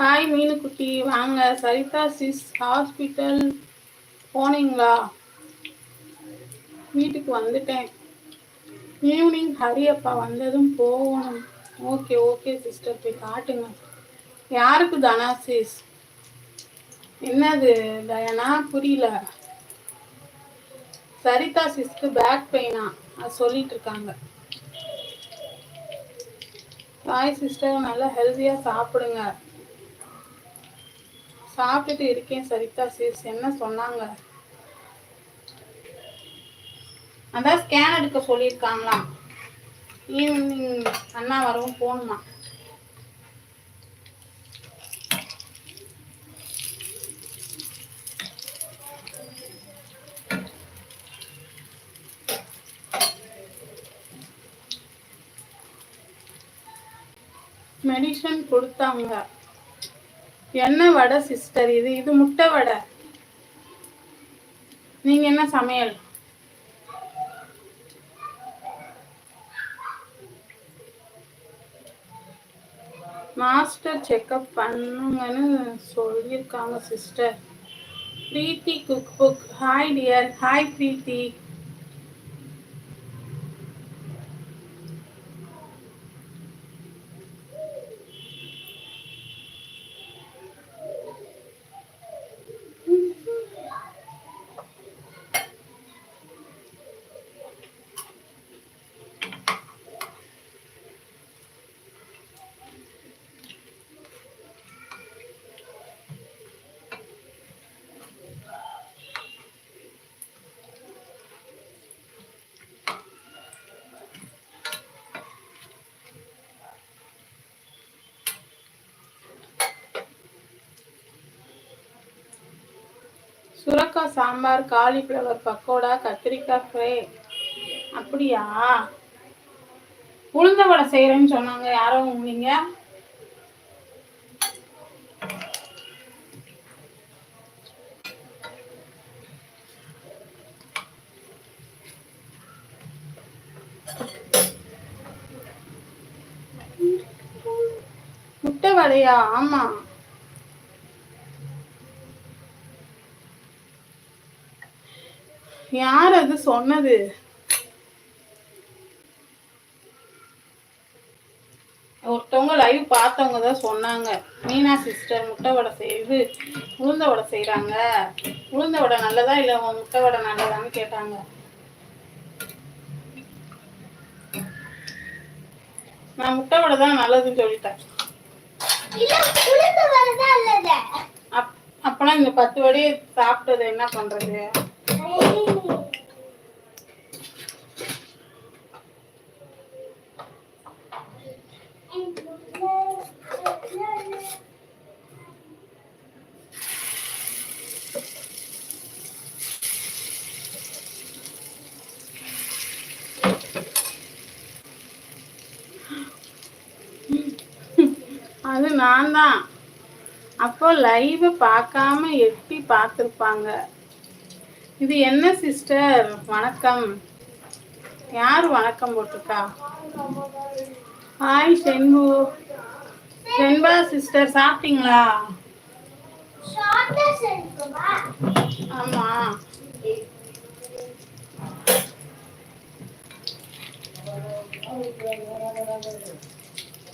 Hi மீனுக்குட்டி வாங்க. சரிதா sis hospital போனீங்களா? வீட்டுக்கு வந்துட்டேன். ஈவினிங் ஹரியப்பா வந்ததும் போகணும். ஓகே ஓகே சிஸ்டர் போய் காட்டுங்க. யாருக்கு தானா சிஸ் என்னது தயனா புரியல. சரிதா சிஸ்க்கு பேக் பெயினா அது சொல்லிட்டு இருக்காங்க. ஹாய் சிஸ்டர் நல்லா ஹெல்த்தியாக சாப்பிடுங்க. சாப்பிட்டுட்டு இருக்கேன் சரிதா சிஸ் என்ன சொன்னாங்க? அதான் ஸ்கேன் எடுக்க சொல்லியிருக்காங்களாம். ஈவினிங் அண்ணா வரவும் போகணுமா? மெடிசன் கொடுத்தாங்க. என்ன வடை சிஸ்டர் இது இது முட்டை வடை. நீங்க என்ன சமையல்? மாஸ்டர் செக்அப் பண்ணுங்கன்னு சொல்லியிருக்காங்க sister Preethi cook book hi dear hi Preethi. சுரக்காய் சாம்பார் காலிஃப்ளவர் பக்கோடா கத்திரிக்காய் ஃப்ரை. அப்படியா? உளுந்த வடை செய்கிறேன்னு சொன்னாங்க. யாரோ நீங்க முட்டை வடையா? ஆமா. யார் அது சொன்னது? ஒருத்தவங்க லைவ் பார்த்தவங்க தான் சொன்னாங்க. மீனா சிஸ்டர் முட்டை வடை செய்யுது உளுந்த வடை செய்கிறாங்க உளுந்த வடை நல்லதா இல்லை முட்டை வடை நல்லதான்னு கேட்டாங்க. நான் முட்டை வடை தான் நல்லதுன்னு சொல்லிட்டேன். அப்பனா இந்த பத்து வடையை சாப்பிட்டது என்ன பண்றது? அது நான் தான் அப்போ லைவ் பார்க்காம எட்டி பார்த்துருப்பாங்க. இது என்ன சிஸ்டர் வணக்கம். யார் வணக்கம் போட்டிருக்கா? ஹாய் சென்பு சென்பா சிஸ்டர் சாப்பிட்டீங்களா? ஆமா.